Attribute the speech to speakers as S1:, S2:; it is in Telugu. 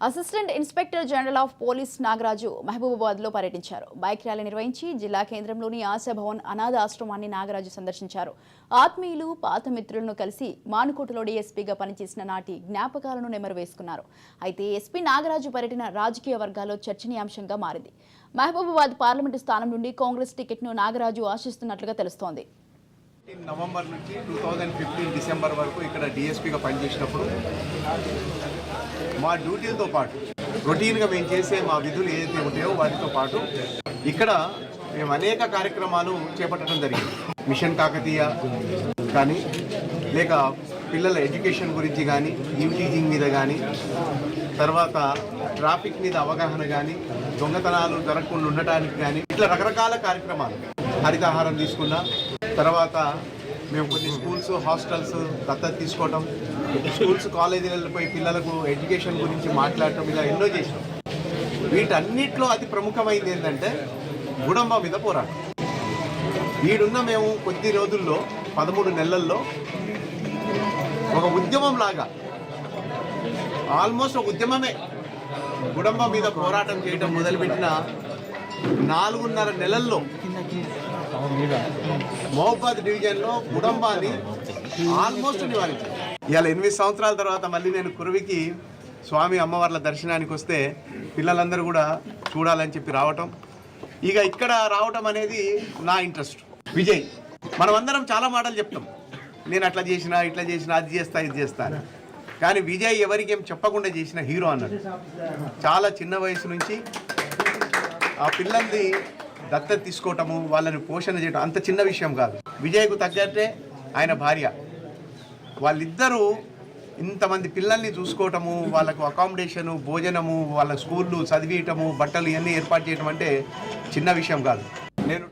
S1: Assistant inspector general of police Nagaraju మహబూబాబాద్లో పర్యటించారు. బైక్ ర్యాలీ నిర్వహించి జిల్లా కేంద్రంలోని ఆశాభవన్ అనాథ ఆశ్రమాన్ని నాగరాజు సందర్శించారు. ఆత్మీయులు పాత మిత్రులను కలిసి మానుకోటలో డీఎస్పీగా పనిచేసిన నాటి జ్ఞాపకాలను నెమరు వేసుకున్నారు అయితే ఎస్పీ నాగరాజు పర్యటన రాజకీయ వర్గాల్లో చర్చనీయాంశంగా మారింది. మహబూబాబాద్ పార్లమెంటు స్థానం నుండి కాంగ్రెస్ టికెట్ను నాగరాజు ఆశిస్తున్నట్లుగా తెలుస్తోంది.
S2: నవంబర్ నుంచి టూ థౌజండ్ ఫిఫ్టీన్ డిసెంబర్ వరకు ఇక్కడ డిఎస్పీగా పనిచేసినప్పుడు మా డ్యూటీలతో పాటు రొటీన్గా మేము చేసే మా విధులు ఏదైతే ఉంటాయో వాటితో పాటు ఇక్కడ మేము అనేక కార్యక్రమాలు చేపట్టడం జరిగింది. మిషన్ కాకతీయ కానీ లేక పిల్లల ఎడ్యుకేషన్ గురించి కానీ టీచింగ్ మీద కానీ తర్వాత ట్రాఫిక్ మీద అవగాహన కానీ దొంగతనాలు జరగకుండా ఉండటానికి కానీ ఇట్లా రకరకాల కార్యక్రమాలు హరితాహారం తీసుకున్నా తర్వాత మేము కొన్ని స్కూల్స్ హాస్టల్స్ దత్తత తీసుకోవటం స్కూల్స్ కాలేజీలలో పోయి పిల్లలకు ఎడ్యుకేషన్ గురించి మాట్లాడటం ఇలా ఎన్నో చేసినాం. వీటన్నిటిలో అతి ప్రముఖమైంది ఏంటంటే గుడంబ మీద పోరాటం. వీడున్న మేము కొద్ది రోజుల్లో పదమూడు నెలల్లో ఒక ఉద్యమం లాగా ఆల్మోస్ట్ ఒక ఉద్యమమే గుడంబ మీద పోరాటం చేయడం మొదలుపెట్టిన నాలుగున్నర నెలల్లో మహబాద్ డివిజన్లో కుటుంబాన్ని ఆల్మోస్ట్ నివారించారు. ఇవాళ ఎనిమిది సంవత్సరాల తర్వాత మళ్ళీ నేను కురువికి స్వామి అమ్మవార్ల దర్శనానికి వస్తే పిల్లలందరూ కూడా చూడాలని చెప్పి రావటం. ఇక ఇక్కడ రావటం అనేది నా ఇంట్రెస్ట్. విజయ్ మనం అందరం చాలా మాటలు చెప్తాం. నేను అట్లా చేసిన ఇట్లా చేసిన అది చేస్తా ఇది చేస్తా కానీ విజయ్ ఎవరికి ఏం చెప్పకుండా చేసిన హీరో అన్నాడు. చాలా చిన్న వయసు నుంచి ఆ పిల్లల్ని దత్తత తీసుకోవటము వాళ్ళని పోషణ చేయటం అంత చిన్న విషయం కాదు. విజయ్కు తగ్గట్టే ఆయన భార్య. వాళ్ళిద్దరూ ఇంతమంది పిల్లల్ని చూసుకోవటము వాళ్ళకు అకామిడేషను భోజనము వాళ్ళ స్కూళ్ళు చదివియటము బట్టలు ఇవన్నీ ఏర్పాటు చేయటం అంటే చిన్న విషయం కాదు. నేను